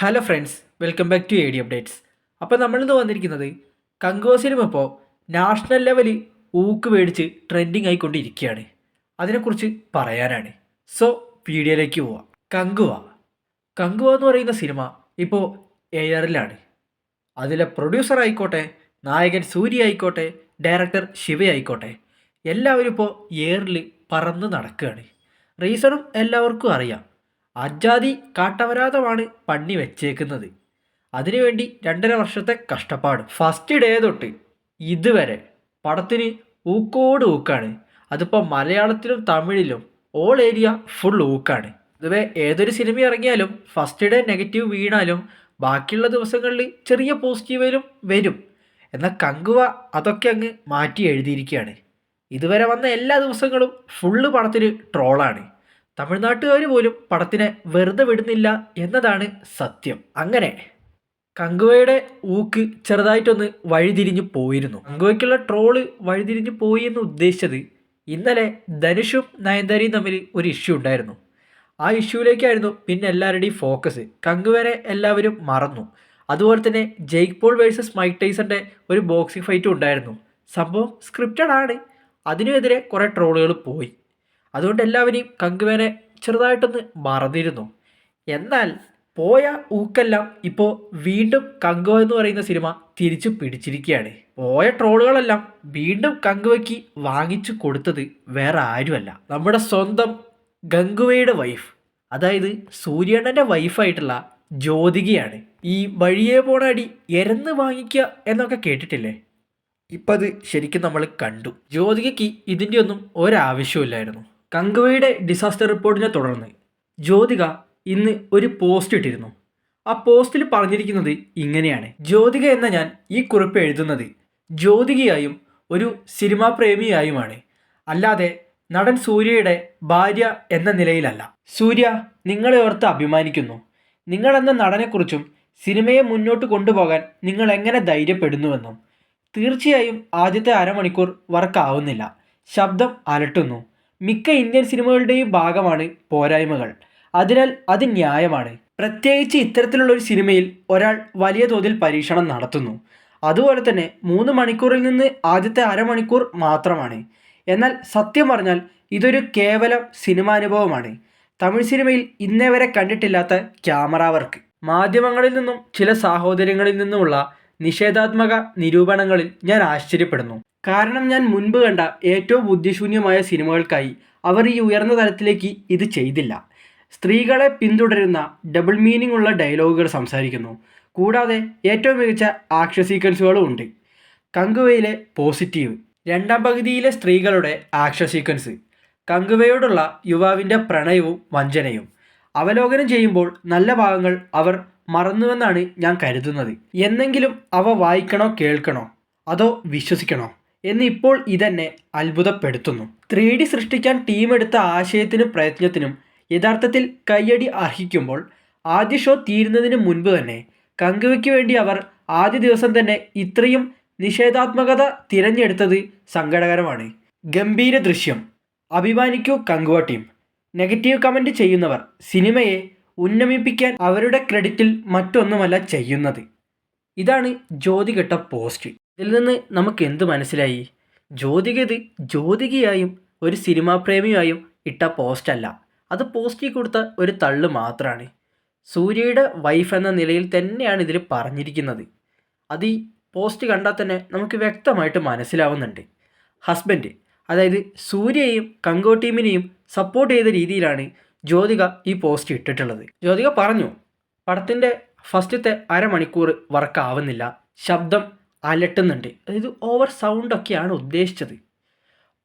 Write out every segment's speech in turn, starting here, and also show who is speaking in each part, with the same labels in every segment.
Speaker 1: Hello friends welcome back to A D updates അപ്പോൾ നമ്മളിന്ന് വന്നിരിക്കുന്നത് കങ്കോസിനും ഇപ്പോൾ നാഷണൽ ലെവലിൽ ഊക്ക് മേടിച്ച് ട്രെൻഡിങ് ആയിക്കൊണ്ടിരിക്കുകയാണ്. അതിനെക്കുറിച്ച് പറയാനാണ്. സോ വീഡിയോയിലേക്ക് പോവാം. കങ്കുവ കങ്കുവ എന്ന് പറയുന്ന സിനിമ ഇപ്പോൾ എയറിലാണ് അതിലെ പ്രൊഡ്യൂസർ ആയിക്കോട്ടെ നായകൻ സൂര്യ ആയിക്കോട്ടെ ഡയറക്ടർ ശിവ ആയിക്കോട്ടെ എല്ലാവരും ഇപ്പോൾ എയറിൽ പറന്ന് നടക്കുകയാണ്. റീസണും എല്ലാവർക്കും അറിയാം. അജാതി കാട്ടവരാതമാണ് പണി വെച്ചേക്കുന്നത്. അതിനുവേണ്ടി രണ്ടര വർഷത്തെ കഷ്ടപ്പാട്. ഫസ്റ്റ് ഡേ തൊട്ട് ഇതുവരെ പടത്തിന് ഊക്കോട് ഊക്കാണ്. അതിപ്പോൾ മലയാളത്തിലും തമിഴിലും ഓൾ ഏരിയ ഫുൾ ഊക്കാണ്. ഇതുവേ ഏതൊരു സിനിമ ഇറങ്ങിയാലും ഫസ്റ്റ് ഡേ നെഗറ്റീവ് വീണാലും ബാക്കിയുള്ള ദിവസങ്ങളിൽ ചെറിയ പോസിറ്റീവിലും വരും. എന്നാൽ കങ്കുവ അതൊക്കെ അങ്ങ് മാറ്റി എഴുതിയിരിക്കുകയാണ്. ഇതുവരെ വന്ന എല്ലാ ദിവസങ്ങളും ഫുള്ള് പടത്തിന് ട്രോളാണ് തമിഴ്നാട്ടുകാർ പോലും പടത്തിനെ വെറുതെ വിടുന്നില്ല എന്നതാണ് സത്യം. അങ്ങനെ കങ്കുവയുടെ ഊക്ക് ചെറുതായിട്ടൊന്ന് വഴിതിരിഞ്ഞു പോയിരുന്നു. കങ്കുവയ്ക്കുള്ള ട്രോൾ വഴിതിരിഞ്ഞു പോയി എന്ന് ഉദ്ദേശിച്ചത് ഇന്നലെ ധനുഷും നയൻതാരയും തമ്മിൽ ഒരു ഇഷ്യൂ ഉണ്ടായിരുന്നു. ആ ഇഷ്യൂവിലേക്കായിരുന്നു പിന്നെ എല്ലാവരുടെയും ഫോക്കസ് കങ്കുവരെ എല്ലാവരും മറന്നു. അതുപോലെ തന്നെ ജെയ്ക് പോൾ വേഴ്സസ് മൈക്ക് ടൈസന്റെ ഒരു ബോക്സിംഗ് ഫൈറ്റും ഉണ്ടായിരുന്നു. സംഭവം സ്ക്രിപ്റ്റഡ് ആണ്. അതിനുമെതിരെ കുറേ ട്രോളുകൾ പോയി. അതുകൊണ്ട് എല്ലാവരെയും കങ്കുവേനെ ചെറുതായിട്ടൊന്ന് മറന്നിരുന്നു. എന്നാൽ പോയ ഊക്കെല്ലാം ഇപ്പോൾ വീണ്ടും കങ്കുവ എന്ന് പറയുന്ന സിനിമ തിരിച്ചു പിടിച്ചിരിക്കുകയാണ്. പോയ ട്രോളുകളെല്ലാം വീണ്ടും കങ്കുവയ്ക്ക് വാങ്ങിച്ചു കൊടുത്തത് വേറെ ആരുമല്ല. നമ്മുടെ സ്വന്തം ഗംഗുവയുടെ വൈഫ് അതായത് സൂര്യണ്ണന്റെ വൈഫായിട്ടുള്ള ജ്യോതികയാണ്. ഈ വഴിയെ പോണാടി എരന്ന് വാങ്ങിക്കുക എന്നൊക്കെ കേട്ടിട്ടില്ലേ? ഇപ്പം അത് ശരിക്കും നമ്മൾ കണ്ടു. ജ്യോതികയ്ക്ക് ഇതിന്റെ ഒന്നും ഒരാവശ്യമില്ലായിരുന്നു കങ്കുവയുടെ ഡിസാസ്റ്റർ റിപ്പോർട്ടിനെ തുടർന്ന് ജ്യോതിക ഇന്ന് ഒരു പോസ്റ്റ് ഇട്ടിരുന്നു. ആ പോസ്റ്റിൽ പറഞ്ഞിരിക്കുന്നത് ഇങ്ങനെയാണ്. ജ്യോതിക എന്ന ഞാൻ ഈ കുറിപ്പ് എഴുതുന്നത് ജ്യോതികയായും ഒരു സിനിമാ പ്രേമിയായുമാണ്. അല്ലാതെ നടൻ സൂര്യയുടെ ഭാര്യ എന്ന നിലയിലല്ല. സൂര്യ നിങ്ങളെ ഓർത്ത് അഭിമാനിക്കുന്നു. നിങ്ങളെന്ന നടനെക്കുറിച്ചും സിനിമയെ മുന്നോട്ട് കൊണ്ടുപോകാൻ നിങ്ങൾ എങ്ങനെ ധൈര്യപ്പെടുന്നുവെന്നും തീർച്ചയായും ആദ്യത്തെ അരമണിക്കൂർ വർക്കാവുന്നില്ല ശബ്ദം അലട്ടുന്നു. മിക്ക ഇന്ത്യൻ സിനിമകളുടെയും ഭാഗമാണ് പോരായ്മകൾ. അതിനാൽ അത് ന്യായമാണ്. പ്രത്യേകിച്ച് ഇത്തരത്തിലുള്ള ഒരു സിനിമയിൽ ഒരാൾ വലിയ തോതിൽ പരീക്ഷണം നടത്തുന്നു. അതുപോലെ തന്നെ മൂന്ന് മണിക്കൂറിൽ നിന്ന് ആദ്യത്തെ അരമണിക്കൂർ മാത്രമാണ്. എന്നാൽ സത്യം പറഞ്ഞാൽ ഇതൊരു കേവലം സിനിമാനുഭവമാണ്. തമിഴ് സിനിമയിൽ ഇന്നേ വരെ കണ്ടിട്ടില്ലാത്ത ക്യാമറ വർക്ക്. മാധ്യമങ്ങളിൽ നിന്നും ചില സാഹോദര്യങ്ങളിൽ നിന്നുമുള്ള നിഷേധാത്മക നിരൂപണങ്ങളിൽ ഞാൻ ആശ്ചര്യപ്പെടുന്നു. കാരണം ഞാൻ മുൻപ് കണ്ട ഏറ്റവും ബുദ്ധിശൂന്യമായ സിനിമകൾക്കായി അവർ ഈ ഉയർന്ന തലത്തിലേക്ക് ഇത് ചെയ്തില്ല. സ്ത്രീകളെ പിന്തുടരുന്ന ഡബിൾ മീനിങ് ഉള്ള ഡയലോഗുകൾ സംസാരിക്കുന്നു. കൂടാതെ ഏറ്റവും മികച്ച ആക്ഷൻ സീക്വൻസുകളും ഉണ്ട്. കങ്കുവയിലെ പോസിറ്റീവ് രണ്ടാം പകുതിയിലെ സ്ത്രീകളുടെ ആക്ഷൻ സീക്വൻസ് കങ്കുവയോടുള്ള യുവാവിന്റെ പ്രണയവും വഞ്ചനയും. അവലോകനം ചെയ്യുമ്പോൾ നല്ല ഭാഗങ്ങൾ അവർ മറന്നുവെന്നാണ് ഞാൻ കരുതുന്നത്. എന്നെങ്കിലും അവ വായിക്കണോ കേൾക്കണോ അതോ വിശ്വസിക്കണോ? എന്ന് ഇപ്പോൾ ഇതെന്നെ അത്ഭുതപ്പെടുത്തുന്നു. ത്രീ ഡി സൃഷ്ടിക്കാൻ ടീമെടുത്ത ആശയത്തിനും പ്രയത്നത്തിനും യഥാർത്ഥത്തിൽ കയ്യടി അർഹിക്കുമ്പോൾ ആദ്യ ഷോ തീരുന്നതിന് മുൻപ് തന്നെ കങ്കുവയ്ക്ക് വേണ്ടി അവർ ആദ്യ ദിവസം തന്നെ ഇത്രയും നിഷേധാത്മകത തിരഞ്ഞെടുത്തത് സങ്കടകരമാണ്. ഗംഭീര ദൃശ്യം. അഭിമാനിക്കൂ കങ്കുവ ടീം. നെഗറ്റീവ് കമന്റ് ചെയ്യുന്നവർ സിനിമയെ ഉന്നമിപ്പിക്കാൻ അവരുടെ ക്രെഡിറ്റിൽ മറ്റൊന്നുമല്ല ചെയ്യുന്നത്. ഇതാണ് ജ്യോതികെട്ട പോസ്റ്റ്. ഇതിൽ നിന്ന് നമുക്ക് എന്ത് മനസ്സിലായി? ജ്യോതിക ഇത് ജ്യോതികയായും ഒരു സിനിമാ പ്രേമിയായും ഇട്ട പോസ്റ്റ് അല്ല. അത് പോസ്റ്റിൽ കൊടുത്ത ഒരു തള്ളു മാത്രമാണ് സൂര്യയുടെ വൈഫ് എന്ന നിലയിൽ തന്നെയാണ് ഇതിൽ പറഞ്ഞിരിക്കുന്നത്. അത് ഈ പോസ്റ്റ് കണ്ടാൽ തന്നെ നമുക്ക് വ്യക്തമായിട്ട് മനസ്സിലാവുന്നുണ്ട്. ഹസ്ബൻഡ് അതായത് സൂര്യയെയും കങ്കോ ടീമിനെയും സപ്പോർട്ട് ചെയ്ത രീതിയിലാണ് ജ്യോതിക ഈ പോസ്റ്റ് ഇട്ടിട്ടുള്ളത്. ജ്യോതിക പറഞ്ഞു പടത്തിന്റെ ഫസ്റ്റത്തെ അരമണിക്കൂർ വർക്കാവുന്നില്ല ശബ്ദം അലട്ടുന്നുണ്ട്. അതായത് ഓവർ സൗണ്ടൊക്കെയാണ് ഉദ്ദേശിച്ചത്.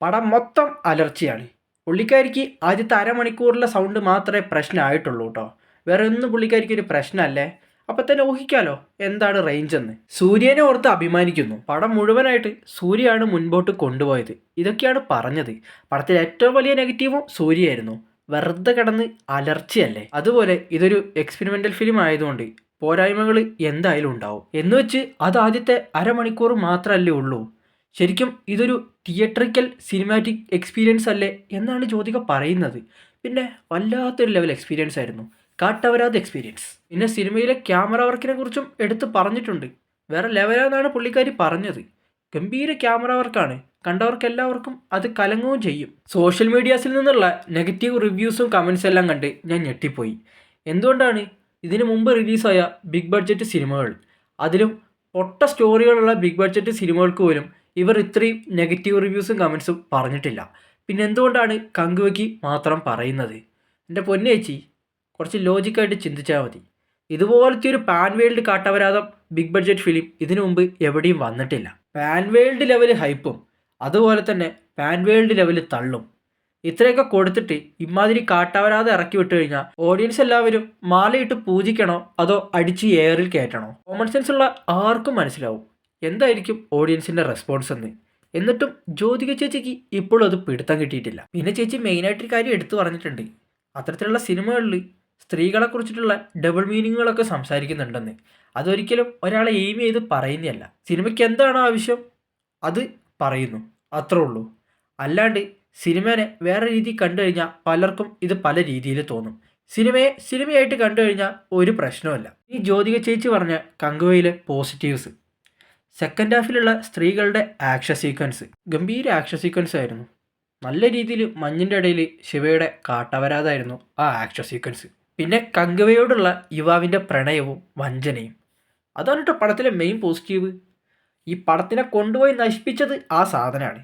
Speaker 1: പടം മൊത്തം അലർച്ചയാണ്. പുള്ളിക്കാരിക്ക് ആദ്യത്തെ അരമണിക്കൂറിലെ സൗണ്ട് മാത്രമേ പ്രശ്നമായിട്ടുള്ളൂ കേട്ടോ വേറെ ഒന്നും പുള്ളിക്കാരിക്ക് ഒരു പ്രശ്നമല്ലേ? അപ്പം തന്നെ ഊഹിക്കാലോ എന്താണ് റേഞ്ച് എന്ന്. സൂര്യനെ ഓർത്ത് അഭിമാനിക്കുന്നു. പടം മുഴുവനായിട്ട് സൂര്യയാണ് മുൻപോട്ട് കൊണ്ടുപോയത്. ഇതൊക്കെയാണ് പറഞ്ഞത്. പടത്തിലെ ഏറ്റവും വലിയ നെഗറ്റീവും സൂര്യയായിരുന്നു. വെറുതെ കിടന്ന് അലർച്ചയല്ലേ? അതുപോലെ ഇതൊരു എക്സ്പെരിമെന്റൽ ഫിലിം ആയതുകൊണ്ട് പോരായ്മകൾ എന്തായാലും ഉണ്ടാവും. എന്ന് വെച്ച് അത് ആദ്യത്തെ അരമണിക്കൂർ മാത്രമല്ലേ ഉള്ളൂ. ശരിക്കും ഇതൊരു തിയേറ്ററിക്കൽ സിനിമാറ്റിക് എക്സ്പീരിയൻസ് അല്ലേ എന്നാണ് ജ്യോതിക പറയുന്നത്. പിന്നെ വല്ലാത്തൊരു ലെവൽ എക്സ്പീരിയൻസ് ആയിരുന്നു. കാട്ടവരാത് എക്സ്പീരിയൻസ്. പിന്നെ സിനിമയിലെ ക്യാമറ വർക്കിനെ കുറിച്ചും എടുത്ത് പറഞ്ഞിട്ടുണ്ട്. വേറെ ലെവലാന്നാണ് പുള്ളിക്കാരി പറഞ്ഞത്. ഗംഭീര ക്യാമറ വർക്കാണ്. കണ്ടവർക്ക് എല്ലാവർക്കും അത് കലങ്ങുകയും ചെയ്യും. സോഷ്യൽ മീഡിയാസിൽ നിന്നുള്ള നെഗറ്റീവ് റിവ്യൂസും കമൻസ് എല്ലാം കണ്ട് ഞാൻ ഞെട്ടിപ്പോയി. എന്തുകൊണ്ടാണ് ഇതിനു മുമ്പ് റിലീസായ ബിഗ് ബഡ്ജറ്റ് സിനിമകൾ. അതിലും പൊട്ട സ്റ്റോറികളുള്ള ബിഗ് ബഡ്ജറ്റ് സിനിമകൾക്ക് പോലും ഇവർ ഇത്രയും നെഗറ്റീവ് റിവ്യൂസും കമൻസും പറഞ്ഞിട്ടില്ല. പിന്നെ എന്തുകൊണ്ടാണ് കങ്കുവയ്ക്ക് മാത്രം പറയുന്നത്? എന്റെ പൊന്നേച്ചി കുറച്ച് ലോജിക്കായിട്ട് ചിന്തിച്ചാൽ മതി. ഇതുപോലത്തെ ഒരു പാൻ വേൾഡ് കാട്ടവരാതം ബിഗ് ബഡ്ജറ്റ് ഫിലിം ഇതിനു മുമ്പ് എവിടെയും വന്നിട്ടില്ല. പാൻ വേൾഡ് ലെവൽ ഹൈപ്പും അതുപോലെ തന്നെ പാൻ വേൾഡ് ലെവൽ തള്ളും. ഇത്രയൊക്കെ കൊടുത്തിട്ട് ഇമാതിരി കാട്ടാവരാതെ ഇറക്കി വിട്ടു കഴിഞ്ഞാൽ ഓഡിയൻസ് എല്ലാവരും മാലയിട്ട് പൂജിക്കണോ അതോ അടിച്ച് എയറിൽ കയറ്റണോ? കോമൺ സെൻസ് ഉള്ള ആർക്കും മനസ്സിലാവും. എന്തായിരിക്കും ഓഡിയൻസിന്റെ റെസ്പോൺസ് എന്ന്? എന്നിട്ടും ജ്യോതിക ചേച്ചിക്ക് ഇപ്പോഴും അത് പിടുത്തം കിട്ടിയിട്ടില്ല. പിന്നെ ചേച്ചി മെയിനായിട്ടൊരു കാര്യം എടുത്തു പറഞ്ഞിട്ടുണ്ട്. അത്തരത്തിലുള്ള സിനിമകളിൽ സ്ത്രീകളെ കുറിച്ചിട്ടുള്ള ഡബിൾ മീനിങ്ങുകളൊക്കെ സംസാരിക്കുന്നുണ്ടെന്ന്. അതൊരിക്കലും ഒരാളെ എയിം ചെയ്ത് പറയുന്നതല്ല. സിനിമയ്ക്ക് എന്താണ് ആവശ്യം? അത് പറയുന്നു. അത്രേ ഉള്ളൂ. അല്ലാണ്ട് സിനിമേനെ വേറെ രീതി കണ്ടു കഴിഞ്ഞാൽ പലർക്കും ഇത് പല രീതിയിൽ തോന്നും. സിനിമയെ സിനിമയായിട്ട് കണ്ടു കഴിഞ്ഞാൽ ഒരു പ്രശ്നമല്ല ഈ ജ്യോതിക ചേച്ചി പറഞ്ഞ കങ്കുവയിലെ പോസിറ്റീവ്സ് സെക്കൻഡ് ഹാഫിലുള്ള സ്ത്രീകളുടെ ആക്ഷൻ സീക്വൻസ് ഗംഭീര ആക്ഷൻ സീക്വൻസ് ആയിരുന്നു. നല്ല രീതിയിൽ മഞ്ഞിന്റെ ഇടയിൽ ശിവയുടെ കാട്ടവരാതായിരുന്നു ആ ആക്ഷൻ സീക്വൻസ് പിന്നെ കങ്കുവയോടുള്ള യുവാവിന്റെ പ്രണയവും വഞ്ചനയും. അതാണ് കേട്ടോ പടത്തിലെ മെയിൻ പോസിറ്റീവ് ഈ പടത്തിനെ കൊണ്ടുപോയി നശിപ്പിച്ചത് ആ സാധനമാണ്.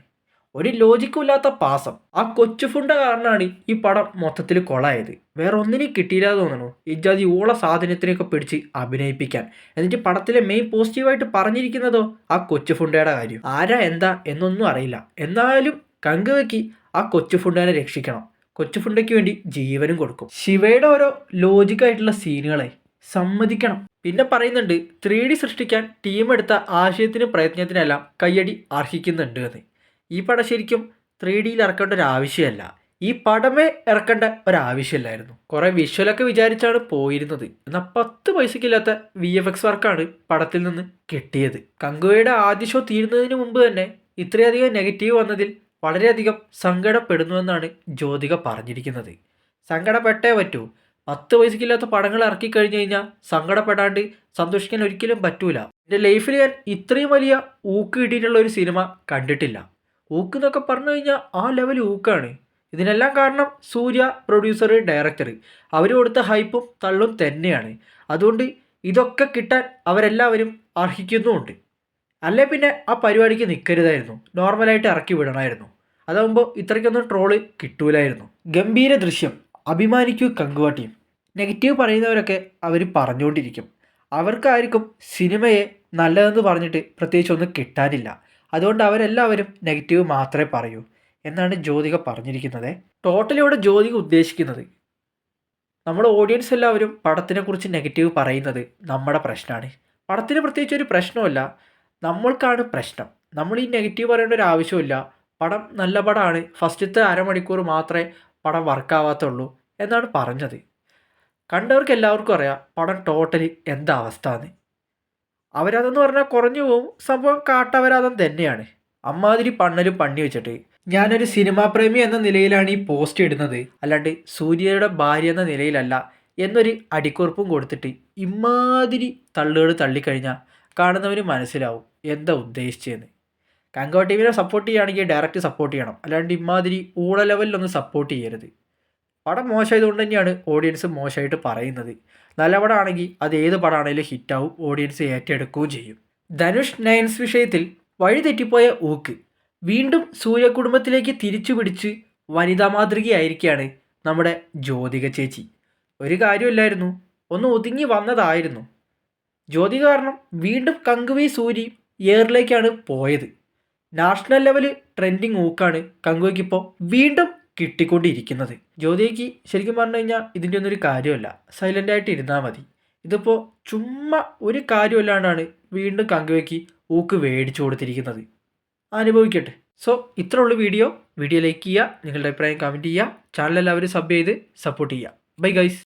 Speaker 1: ഒരു ലോജിക്കും ഇല്ലാത്ത പാസം. ആ കൊച്ചു ഫുണ്ട കാരണമാണ് ഈ പടം മൊത്തത്തിൽ കൊളായത്. വേറെ ഒന്നിനും കിട്ടിയില്ല തോന്നുന്നു ഇജാതി ഓള സാധനത്തിനെയൊക്കെ പിടിച്ച് അഭിനയിപ്പിക്കാൻ. എന്നിട്ട് പടത്തിലെ മെയിൻ പോസിറ്റീവായിട്ട് പറഞ്ഞിരിക്കുന്നതോ ആ കൊച്ചു ഫുണ്ടയുടെ കാര്യം. ആരാ എന്താ എന്നൊന്നും അറിയില്ല. എന്നാലും കങ്കുവയ്ക്ക് ആ കൊച്ചു ഫുണ്ടനെ രക്ഷിക്കണം. കൊച്ചു ഫുണ്ടയ്ക്ക് വേണ്ടി ജീവനും കൊടുക്കും. ശിവയുടെ ഓരോ ലോജിക്കായിട്ടുള്ള സീനുകളെ സമ്മതിക്കണം. പിന്നെ പറയുന്നുണ്ട് ത്രീ സൃഷ്ടിക്കാൻ ടീം എടുത്ത ആശയത്തിന് പ്രയത്നത്തിനെല്ലാം കയ്യടി അർഹിക്കുന്നുണ്ട് എന്ന്. ഈ പടം ശരിക്കും ത്രീ ഡിയിൽ ഇറക്കേണ്ട ഒരു ആവശ്യമല്ല. ഈ പടമേ ഇറക്കേണ്ട ഒരാവശ്യമില്ലായിരുന്നു കുറേ വിഷ്വലൊക്കെ വിചാരിച്ചാണ് പോയിരുന്നത്. എന്നാൽ പത്ത് പൈസക്കില്ലാത്ത വി എഫ് എക്സ് വർക്കാണ് പടത്തിൽ നിന്ന് കിട്ടിയത്. കങ്കുവയുടെ ആദ്യ ഷോ തീരുന്നതിന് മുമ്പ് തന്നെ ഇത്രയധികം നെഗറ്റീവ് വന്നതിൽ വളരെയധികം സങ്കടപ്പെടുന്നുവെന്നാണ് ജ്യോതിക പറഞ്ഞിരിക്കുന്നത്. സങ്കടപ്പെട്ടേ പറ്റൂ. പത്ത് പൈസക്കില്ലാത്ത പടങ്ങൾ ഇറക്കി കഴിഞ്ഞു കഴിഞ്ഞാൽ സങ്കടപ്പെടാണ്ട് സന്തോഷിക്കാൻ ഒരിക്കലും പറ്റൂല. എന്റെ ലൈഫിൽ ഞാൻ ഇത്രയും വലിയ ഊക്ക് കിട്ടിയിട്ടുള്ള ഒരു സിനിമ കണ്ടിട്ടില്ല. ഊക്ക് എന്നൊക്കെ പറഞ്ഞു കഴിഞ്ഞാൽ ആ ലെവൽ ഊക്കാണ്. ഇതിനെല്ലാം കാരണം സൂര്യ പ്രൊഡ്യൂസർ ഡയറക്ടർ അവർ കൊടുത്ത ഹൈപ്പും തള്ളും തന്നെയാണ്. അതുകൊണ്ട് ഇതൊക്കെ കിട്ടാൻ അവരെല്ലാവരും അർഹിക്കുന്നുമുണ്ട്. അല്ലേ പിന്നെ ആ പരിപാടിക്ക് നിൽക്കരുതായിരുന്നു നോർമലായിട്ട് ഇറക്കി വിടണമായിരുന്നു അതാകുമ്പോൾ ഇത്രയ്ക്കൊന്നും ട്രോൾ കിട്ടൂലായിരുന്നു. ഗംഭീര ദൃശ്യം. അഭിമാനിക്കൂ കങ്കുവ ടീം നെഗറ്റീവ് പറയുന്നവരൊക്കെ അവർ പറഞ്ഞുകൊണ്ടിരിക്കും അവർക്കായിരിക്കും സിനിമയെ നല്ലതെന്ന് പറഞ്ഞിട്ട് പ്രത്യേകിച്ച് ഒന്നും കിട്ടാനില്ല. അതുകൊണ്ട് അവരെല്ലാവരും നെഗറ്റീവ് മാത്രമേ പറയൂ എന്നാണ് ജ്യോതിക പറഞ്ഞിരിക്കുന്നത്. ടോട്ടലി ഇവിടെ ജ്യോതിക ഉദ്ദേശിക്കുന്നത്. നമ്മുടെ ഓഡിയൻസ് എല്ലാവരും പടത്തിനെക്കുറിച്ച് നെഗറ്റീവ് പറയുന്നത് നമ്മുടെ പ്രശ്നമാണ്. പടത്തിന് പ്രത്യേകിച്ച് ഒരു പ്രശ്നമല്ല നമ്മൾക്കാണ് പ്രശ്നം. നമ്മൾ ഈ നെഗറ്റീവ് പറയേണ്ട ഒരു ആവശ്യമില്ല പടം നല്ല പടമാണ്. ഫസ്റ്റത്തെ അരമണിക്കൂർ മാത്രമേ പടം വർക്കാവാത്തുള്ളൂ എന്നാണ് പറഞ്ഞത്. കണ്ടവർക്ക് എല്ലാവർക്കും അറിയാം പടം ടോട്ടലി എന്താ അവസ്ഥ എന്ന് അവരതെന്ന് പറഞ്ഞാൽ കുറഞ്ഞു പോവും. സംഭവം കാട്ടവരാതം തന്നെയാണ്. അമ്മാതിരി പണ്ണലും പണ്ണി വെച്ചിട്ട്. ഞാനൊരു സിനിമാ പ്രേമി എന്ന നിലയിലാണ് ഈ പോസ്റ്റ് ഇടുന്നത്. അല്ലാണ്ട് സൂര്യയുടെ ഭാര്യ എന്ന നിലയിലല്ല എന്നൊരു അടിക്കുറിപ്പും കൊടുത്തിട്ട് ഇമാതിരി തള്ളുകൾ തള്ളിക്കഴിഞ്ഞാൽ കാണുന്നവന് മനസ്സിലാവും എന്താ ഉദ്ദേശിച്ചതെന്ന് കങ്കോ ടീമിനെ സപ്പോർട്ട് ചെയ്യുകയാണെങ്കിൽ ഡയറക്റ്റ് സപ്പോർട്ട് ചെയ്യണം. അല്ലാണ്ട് ഇമാതിരി ഊള ലെവലിലൊന്നും സപ്പോർട്ട് ചെയ്യരുത്. പടം മോശമായതുകൊണ്ട് തന്നെയാണ് ഓഡിയൻസ് മോശമായിട്ട് പറയുന്നത്. നല്ല പടമാണെങ്കിൽ അത് ഏത് പടമാണെങ്കിലും ഹിറ്റാവും ഓഡിയൻസ് ഏറ്റെടുക്കുകയും ചെയ്യും. ധനുഷ് നയൻസ് വിഷയത്തിൽ വഴിതെറ്റിപ്പോയ ഊക്ക്. വീണ്ടും സൂര്യകുടുംബത്തിലേക്ക് തിരിച്ചു പിടിച്ച് വനിതാ മാതൃകയായിരിക്കുകയാണ് നമ്മുടെ ജ്യോതിക ചേച്ചി. ഒരു കാര്യമില്ലായിരുന്നു ഒന്ന് ഒതുങ്ങി വന്നതായിരുന്നു. ജ്യോതി കാരണം വീണ്ടും കങ്കുവി സൂരി എയറിലേക്കാണ് പോയത്. നാഷണൽ ലെവൽ ട്രെൻഡിങ് ഊക്കാണ് കങ്കുവയ്ക്കിപ്പോൾ വീണ്ടും കിട്ടിക്കൊണ്ടിരിക്കുന്നത്. ജ്യോതിക്ക് ശരിക്കും പറഞ്ഞു കഴിഞ്ഞാൽ ഇതിന്റെ ഒന്നും ഒരു കാര്യമല്ല. സൈലന്റ് ആയിട്ട് ഇരുന്നാൽ മതി. ഇതിപ്പോൾ ചുമ്മാ ഒരു കാര്യമല്ലാണ്ടാണ് വീണ്ടും കങ്കുവയ്ക്ക് ഊക്ക് മേടിച്ചു കൊടുത്തിരിക്കുന്നത്. അനുഭവിക്കട്ടെ. സോ ഇത്ര ഉള്ളു വീഡിയോ വീഡിയോ ലൈക്ക് ചെയ്യുക നിങ്ങളുടെ അഭിപ്രായം കമന്റ് ചെയ്യുക. ചാനൽ എല്ലാവരും സബ് ചെയ്ത് സപ്പോർട്ട് ചെയ്യുക. Bye guys